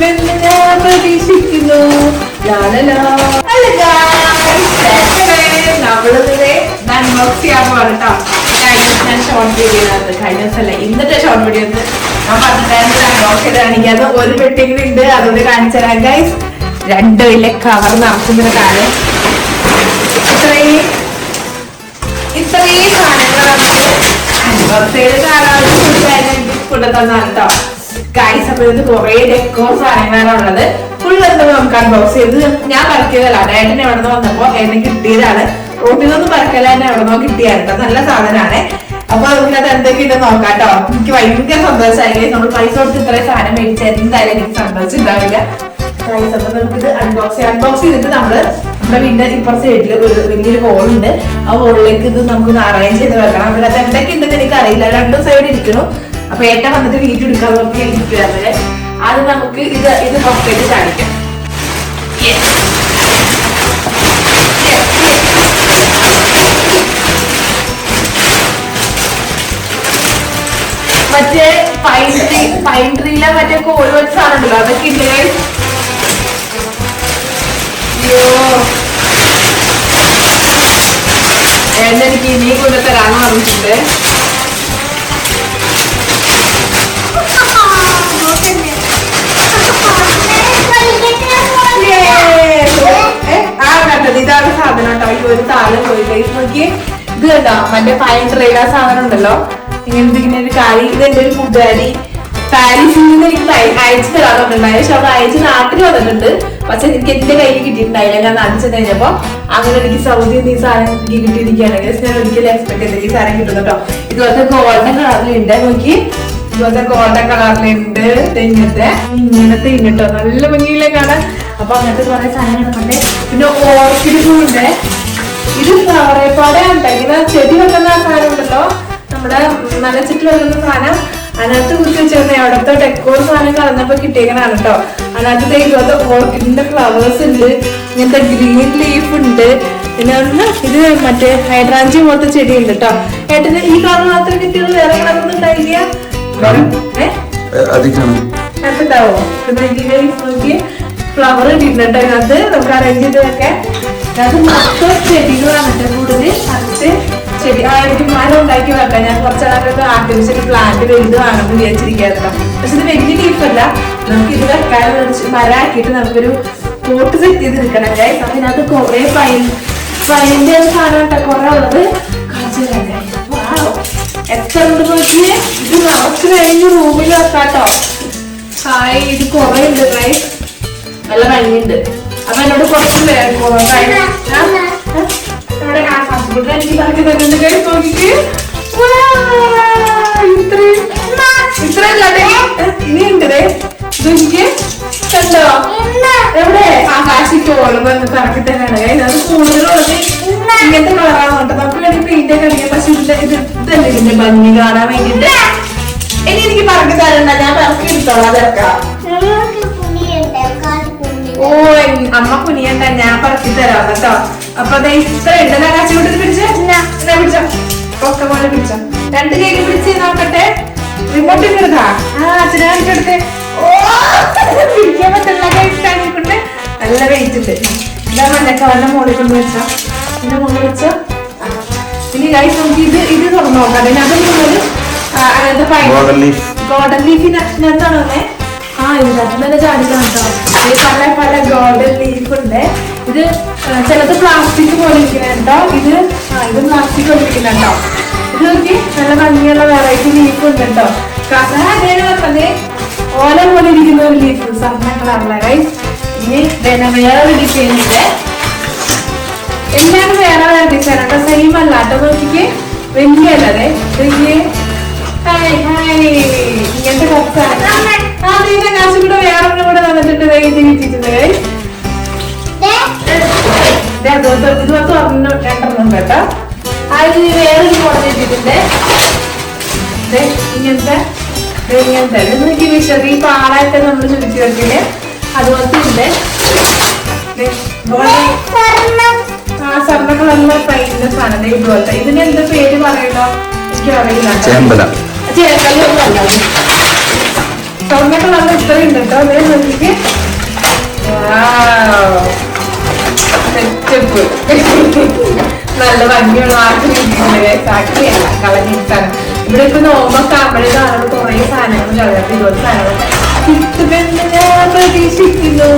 വരുമെന്ന് ഞാൻ പ്രതീക്ഷിക്കുന്നു. നമ്മളിതിലെ അൺബോക്സ് ചെയ്യാൻ പോകണം കേട്ടോ കഴിഞ്ഞ ഞാൻ ഷോർട്ട് വീഡിയോ ആണ് കഴിഞ്ഞ ദിവസമല്ല ഇന്നത്തെ ഷോർട്ട് വീഡിയോ ഞാൻ പറഞ്ഞിട്ടായിരുന്നു അൺബോക്സ് ചെയ്ത് കാണിക്കാതെ ഒരു പെട്ടിങ്ങനെ ഉണ്ട്. അതൊന്ന് കാണിച്ചു തരാം ഗൈസ് രണ്ട് കവർ നിറച്ചുന്ന കാലം ഇത്രയും ഇത്രയും സാധനങ്ങൾ നമുക്ക് അൻപത്തേഴ് കാലാവസ്ഥ കൊണ്ടു കേട്ടോ ഗൈസ് അപ്പൊ ഇത് കുറെ ഡെക്കോർ സാധനങ്ങളാണ് ഉള്ളത് ഫുൾ എന്താ നമുക്ക് അൺബോക്സ് ചെയ്ത് ഞാൻ പറക്കിയതല്ല ഏട്ടൻ എവിടെ നിന്ന് വന്നപ്പോ എന്നെ കിട്ടിയതാണ്. റോട്ടിൽ നിന്നൊന്നും പറക്കല്ല തന്നെ എവിടെ നിന്നോ കിട്ടിയാണ് കേട്ടോ നല്ല സാധനമാണ്. അപ്പൊ അതിനകത്ത് എന്തൊക്കെയുണ്ടെന്ന് നോക്കാം കേട്ടോ. എനിക്ക് ഭയങ്കര സന്തോഷമായി. നമ്മൾ പൈസ കൊടുത്ത് ഇത്രയും സാധനം മേടിച്ച എന്തായാലും എനിക്ക് സന്തോഷം ഉണ്ടാവില്ല ഗൈസ് നമുക്കിത് അൺബോക്സ് അൺബോക്സ് ചെയ്തിട്ട് നമ്മൾ നമ്മുടെ വീടിന്റെ ഇപ്പുറത്തെ സൈഡിൽ ഒരു വലിയൊരു ഹോൾ ഉണ്ട്. ആ ഹോളിലേക്ക് ഇത് നമുക്ക് അറേഞ്ച് ചെയ്ത് വെക്കണം. അതിനകത്ത് എന്തൊക്കെ ഉണ്ടെന്ന് എനിക്ക് അറിയില്ല രണ്ടും സൈഡ് ഇരിക്കണം അപ്പൊ ഏറ്റവും വന്നിട്ട് വീട്ടിൽ എടുക്കാൻ നോക്കി ഇരിക്കുകയാണ് അത് നമുക്ക് ഇത് ഇത് പുറത്തേക്ക് കാണിക്കാം. മറ്റേ പൈൻ ട്രീ പൈൻ ട്രീയിലെ മറ്റേ കോഴി വെച്ച ആണല്ലോ അതൊക്കെ ഇല്ലേ. അയ്യോ എന്നെനിക്ക് ഇനിയും കൊണ്ടുതരാന്ന് കൊണ്ട് തരാന്ന് പറഞ്ഞിട്ടുണ്ട് കണ്ടോ മറ്റേ ട്രീയിലെ സാധനം ഉണ്ടല്ലോ? ഇങ്ങനത്തെ ഇങ്ങനെ ഒരു കാരി ഇത് എന്റെ ഒരു കൂട്ടുകാരി പാരീസിൽ നിന്ന് എനിക്ക് അയച്ചു തരാൻ പക്ഷെ അവിടെ അയച്ച് നാട്ടിൽ വന്നിട്ടുണ്ട്. പക്ഷെ എനിക്ക് എന്റെ കയ്യിൽ കിട്ടിയിട്ടുണ്ടായില്ല. ഞാൻ നാട്ടിൽ ചെന്ന് കഴിഞ്ഞപ്പോ അങ്ങനെ എനിക്ക് സൗദിയിൽ നിന്ന് ഈ സാധനം എനിക്ക് കിട്ടിയിരിക്കുകയാണെങ്കിൽ ഞാൻ ഒരിക്കലും എക്സ്പെക്ട് ചെയ്തില്ല ഈ സാധനം കിട്ടും കേട്ടോ. ഇതുപോലത്തെ ഗോൾഡൻ കളറിലുണ്ട് നോക്കി. ഇതുപോലത്തെ ഗോൾഡൻ കളറിലുണ്ട് തെങ്ങത്തെ ഇങ്ങനത്തെ. ഉണ്ട് നല്ല ഭംഗിയിലെ അപ്പൊ അങ്ങനത്തെ കുറെ സാധനങ്ങളൊക്കെ പിന്നെ ഓർക്കിഡ് ഉണ്ട് ഇത് ഫ്ലവറേപ്പാടെയാണ് ഇങ്ങനെ ചെടി വെക്കുന്ന ആ സാധനം ഉണ്ടല്ലോ നമ്മുടെ നനച്ചിട്ട് വെക്കുന്ന സാധനം. അതിനകത്ത് കുറിച്ച് വെച്ചിരുന്ന അവിടുത്തെ ഡെക്കോർ സാധനം കളഞ്ഞപ്പോ കിട്ടിയേക്കണാണ് കേട്ടോ അതിനകത്ത് ഇതുപോലത്തെ ഓർക്കിഡിന്റെ ഫ്ലവേഴ്സ് ഉണ്ട്. ഇങ്ങനത്തെ ഗ്രീൻ ലീഫ് ഉണ്ട്. പിന്നെ ഒന്ന് ഇത് മറ്റേ ഹൈഡ്രാഞ്ചി പോലത്തെ ചെടി ഉണ്ട് കേട്ടോ ഏട്ടന് ഈ കളർ മാത്രം കിട്ടിയത് വേറെ കളറൊന്നും ഉണ്ടായില്ല? ഏഹ് ഉണ്ടാവോ നോക്കി ഫ്ലവർ ഇട്ടിട്ടുണ്ട്. അതിനകത്ത് നമുക്ക് അറേഞ്ച് ചെയ്തതൊക്കെ. അത് മൊത്തം ചെടികളാണ് കൂടുതൽ അടുത്ത് ചെടി ആ എനിക്ക് മരം ഉണ്ടാക്കി വെക്കാം. ഞാൻ കുറച്ചാളൊക്കെ ആർട്ടിഫിഷ്യൽ പ്ലാന്റ് വലുത് വാങ്ങുന്നു വിചാരിച്ചിരിക്കാറുണ്ടോ പക്ഷെ ഇത് വലിയ ലീഫല്ല നമുക്ക് ഇത് വെക്കാൻ മരമാക്കിയിട്ട് നമുക്കൊരു പോട്ട് സെറ്റ് ചെയ്ത് നിൽക്കണം ഗൈസ് അതിനകത്ത് കുറെ പൈൻ പൈന്റെ സാധനം കേട്ടോ കുറെ ഉള്ളത്. എത്ര ഉണ്ട് നോക്കിയേ? ഇത് നിറച്ച് കഴിഞ്ഞ് റൂമിൽ വെക്കാട്ടോ. ഹായ് ഇത് കുറെ ഉണ്ട് ഗൈസ് നല്ല ഭംഗിയുണ്ട്. അപ്പൊ എന്നോട് കുറച്ച് പേര് കുറെ guys. ആ? ആ? നമ്മുടെ ആ ഹസ്ബൻഡ് എനിക്ക് പറഞ്ഞു തരുന്നുണ്ട് ഗൈസ് നോക്കിക്ക്. ഇത്രയും ഇത്രയല്ലാതെ ഇനിയുണ്ട് ദേ. ഇത് നോക്കിക്കേ. കണ്ടോ? എവിടെ? ആകാശിക്ക് ഓളുമ്പോ കറക്കി തന്നെയാണ്. അത് കൂടുതലുള്ളത് ഇങ്ങനത്തെ കളറാണ് കേട്ടോ. നമുക്ക് വേണ്ടി പെയിന്റ് ഒക്കെ അടിക്കാം. പക്ഷെ ഇതിന്റെ ഇത് ഇതല്ലേ ഇതിന്റെ ഭംഗി കാണാൻ വേണ്ടിട്ട് ഇനി എനിക്ക് പറഞ്ഞു തരണ്ട ഞാൻ പറക്കി എടുത്തോളാം. ഓ അമ്മ കുനിയണ്ട ഞാൻ പറക്കി തരാം കേട്ടോ. അപ്പൊ ദേ ഇത്ര ഉണ്ടല്ലോ കാശ് കൊണ്ട് പിടിച്ച. എന്നാ പിടിച്ചോ? ഒക്കെ പോലെ പിടിച്ചോ. രണ്ട് കൈയിൽ പിടിച്ച് നോക്കട്ടെ. റിമോട്ട് ചെറുതാ ആ അച്ഛനെ കാണിച്ചെടുത്ത് ഓ പിടിക്കാൻ പറ്റുള്ള കൈ കാണിക്കൊണ്ട് നല്ല വെയിറ്റ് ഉണ്ട് ഇതാ മഞ്ഞക്കവന്റെ മോളിൽ കൊണ്ട് വെച്ചോ. എന്റെ മോളിൽ വെച്ചോ. ഇനി ഗൈസ് നമുക്ക് ഇത് ഇത് തുറന്നു നോക്കാം. അതിനകത്ത് മുകളിൽ അങ്ങനത്തെ ഗോൾഡൻ ലീഫിനകത്താണ് ഇതിനകത്ത് തന്നെ ചാടിക്കണം കേട്ടോ ഇത് പല പല ലീഫ് ഉണ്ട്. ഇത് ചിലത് പ്ലാസ്റ്റിക് പോലെ ഇരിക്കുന്നുണ്ടോ ഇത് ആ ഇത് പ്ലാസ്റ്റിക് പോലെ ഇരിക്കുന്നുണ്ടോ ഇത് നോക്കി നല്ല ഭംഗിയുള്ള വെറൈറ്റി ലീഫ് ഉണ്ട് കേട്ടോ കഥ ഓല പോലെ ഇരിക്കുന്ന ഒരു ലീഫ് സ്വർണ കളറിലെ ഗൈസ് ഇനി വേറെ വേറെ ഡിസൈൻ ഉണ്ട്. എല്ലാം വേറെ വേറെ ഡിസൈൻ കേട്ടോ സെയിം അല്ല. കേട്ടോ നോക്കിക്കേ വലിയ അല്ലേ വലിയ ഹായ് ഹായ് ഇങ്ങനത്തെ കുറച്ചാണ് ആ നിന്റെ കാശ് കൂടെ വേറെ ഒന്നും കൂടെ തന്നിട്ടുണ്ട്. ദേ ഇത് അത് ഇത് പത്ത് ഒരെണ്ണം രണ്ടെണ്ണം കേട്ടോ. ആ ഇത് വേറെ ഒരു മോഡൽ കിട്ടിയിട്ടുണ്ട് ദേ ഇങ്ങനത്തെ. ഇങ്ങനത്തെ. ഇത് നോക്കി പാളായിട്ട് നമ്മൾ ചുരുക്കി വെക്കില്ലേ അതുപോലത്തെ ഉണ്ട് ആ സ്വർണ കളറിലെ പെയിന്റ് സാധനം. ഇതുപോലത്തെ. ഇതിന് എന്താ പേര് പറയണോ? ചേമ്പല. നല്ല നല്ല ഭംഗിയുള്ള ആർക്കും ഇവിടെ ഇപ്പൊ നോമ്പൊക്കെ ആകുമ്പോഴേ കുറെ സാധനങ്ങൾ ഞാൻ പ്രതീക്ഷിക്കുന്നു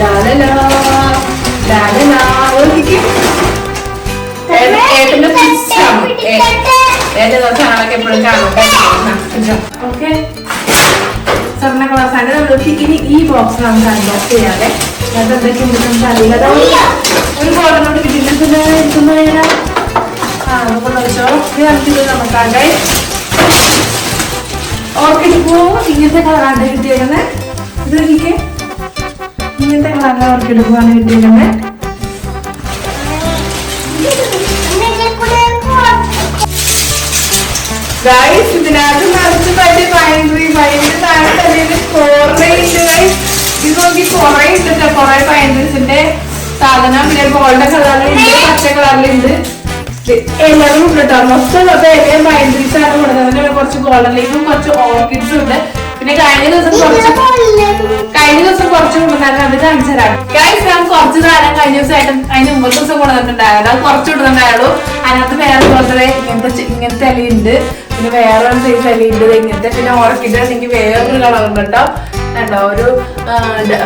ലാലലാ ലാലലാ ഏട്ടന്റെ പുസ്തകം ഏട്ടന്റെ ദിവസങ്ങളൊക്കെ എപ്പോഴും കാണാൻ ഓക്കെ. സ്വർണ ക്ലാസ്സാണ് നമ്മൾക്ക് ഇനി ഈ ബോക്സ് നമുക്ക് അൺബോക്സ് ചെയ്യാതെ അത് എന്തൊക്കെയുണ്ട് നമുക്ക് അറിയില്ല. ഒരു ബോർഡിനോട് കിട്ടിയിട്ടുണ്ട്. ആ നമുക്ക് നോക്കിച്ചോ ഇത് നമുക്കിത് നമുക്കാകെ. ഓർക്കിഡ് പൂ. ഇങ്ങനത്തെ കളറാണ് കിട്ടിയേക്കുന്നത്. ഇത് എനിക്ക് ഇങ്ങനത്തെ കളറിലെ ഓർക്കിഡ് പൂവാണ് കിട്ടിയേക്കുന്നത്. ഗൈസ് ഇതിനകത്ത് നിറച്ച് പറ്റി ഭയങ്കര ഭയങ്കര താഴെ തന്നെ കുറേ ഉണ്ട് ഗൈസ് ഇത് നോക്കി കുറേ ഉണ്ട് ട്ടോ. കുറേ പൈൻട്രീസിന്റെ സാധനം പിന്നെ ഗോൾഡൻ കളറിലുണ്ട് പച്ച കളറിലുണ്ട് എല്ലാവരും ഉണ്ട്. കേട്ടോ മൊത്തം വേഗം പൈൻട്രീസ് ആണ് കൊടുക്കുന്നത് കുറച്ച് ഗോൾഡൻ ലീഫും കുറച്ച് ഓർക്കിഡ്സും ഉണ്ട്. പിന്നെ കഴിഞ്ഞ ദിവസം കുറച്ച് കഴിഞ്ഞ ദിവസം കുറച്ച് കൊണ്ടുവന്നായിരുന്നു അത് കാണിച്ചു തരാം ഗൈസ് ഞാൻ കുറച്ച് നേരം കഴിഞ്ഞ ദിവസമായിട്ട് അതിന് മുമ്പ് ദിവസം കൊണ്ടുവന്നിട്ടുണ്ടായിരുന്നു അത് കുറച്ച് കൊണ്ടുവന്നിട്ടുണ്ടായുള്ളൂ അതിനകത്ത് വേറെ പോലത്തെ ഇങ്ങനത്തെ ഇങ്ങനത്തെ ഇലയുണ്ട് പിന്നെ വേറെ സൈസ് ഇലയുണ്ട് ദേ ഇങ്ങനത്തെ പിന്നെ ഓർക്കിഡ് എനിക്ക് വേറൊരു കളർ ഉണ്ട് കേട്ടോ. കണ്ടോ? ഒരു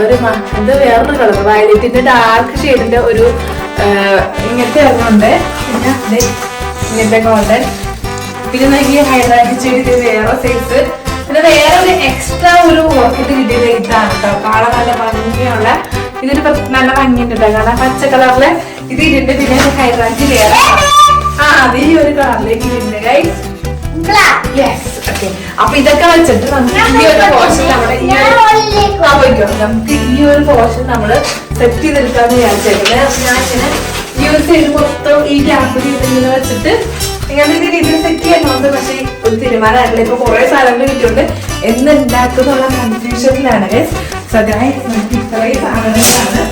ഒരു എന്ത് വേറൊരു കളർ വയലറ്റിന്റെ ഡാർക്ക് ഷെയ്ഡിന്റെ ഒരു ഇങ്ങനത്തെ ഒരെണ്ണമുണ്ട് പിന്നെ ഇങ്ങനത്തെ ഗോൾഡൻ പിന്നെ ഈ ഹൈലൈറ്റ് ചെടി ഇത് വേറെ സൈസ് പിന്നെ വേറെ ഒരു എക്സ്ട്രാ ഒരു ഓർക്കിഡ് കിട്ടിയത് ഇതാണ് കേട്ടോ കാണാൻ നല്ല ഭംഗിയുള്ള ഇതൊരു നല്ല ഭംഗിയുണ്ട് കേട്ടോ കാരണം പച്ച കളറിൽ ഇത് ഇതിന്റെ പിന്നെ ഹൈഡ്രാറ്റ് വേറെ ആ അത് ഈ ഒരു കളറിലേക്ക് ഗൈസ് യെസ് ഓക്കെ അപ്പൊ ഇതൊക്കെ വെച്ചിട്ട് നമുക്ക് ഈ ഒരു പോർഷൻ നമ്മുടെ ഈ ഒരു. നമുക്ക് ഈ ഒരു പോർഷൻ നമ്മൾ സെറ്റ് ചെയ്തെടുക്കാന്ന് വിചാരിച്ചേക്കുന്നത് ഞാൻ ഇങ്ങനെ ഈ ഒരു സൈഡ് മൊത്തം ഈ ഗ്യാപ്പിൽ ഇങ്ങനെ വെച്ചിട്ട് ഇങ്ങനത്തെ രീതിയിൽ സെറ്റ് ചെയ്യാൻ നോക്കുന്നത് പക്ഷേ ഒരു തീരുമാനമായിട്ടില്ല. ഇപ്പൊ കുറെ സാധനങ്ങൾ കിട്ടിയിട്ടുണ്ട്. എന്ന് ഉണ്ടാക്കുന്നുള്ള കൺഫ്യൂഷനിലാണ് സദായ ഇത്രയും സാധനങ്ങളാണ്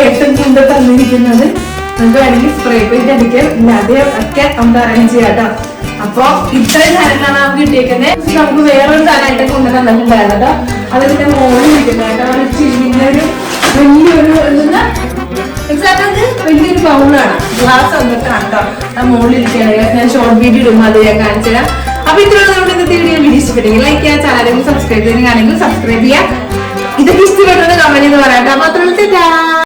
ഏറ്റവും കൊണ്ട് തന്നിരിക്കുന്നത്. നമുക്ക് വേണമെങ്കിൽ സ്പ്രേ പെയിന്റ് അടിക്കാം. ഇല്ലാതെ ഒക്കെ നമുക്ക് അറേഞ്ച് ചെയ്യാം അപ്പൊ ഇത്രയും സാധനങ്ങളാണ് നമുക്ക് കിട്ടിയേക്കുന്നത്. നമുക്ക് വേറൊരു സാധനമായിട്ട് കൊണ്ടു തന്നിട്ടുണ്ടായിരുന്നു കേട്ടോ. അത് മോളിൽ ഇരിക്കുന്നത് കേട്ടോ. ചില്ലിന്റെ ഒരു വലിയൊരു എന്താ എക്സാക്ട് വലിയൊരു ബൗളാണ് ഗ്ലാസ് വന്നിട്ടാണ് കേട്ടോ ആ മുകളിൽ ഇരിക്കുകയാണെങ്കിൽ ഞാൻ ഷോർട്ട് വീഡിയോ ഇടുമ്പോൾ അത് ഞാൻ കാണിച്ചു തരാം. അപ്പൊ ഇത്രയുള്ള നമ്മുടെ ഇന്നത്തെ വീഡിയോ വീഡിയോ ഇഷ്ടപ്പെട്ടെങ്കിൽ ലൈക്ക് ചെയ്യാൻ ചാനലും സബ്സ്ക്രൈബ് ചെയ്യുകയാണെങ്കിൽ സബ്സ്ക്രൈബ് ചെയ്യാം ഇതൊക്കെ ഇഷ്ടപ്പെട്ടത് കമന്റ് എന്ന് പറയാം അപ്പൊ അത്ര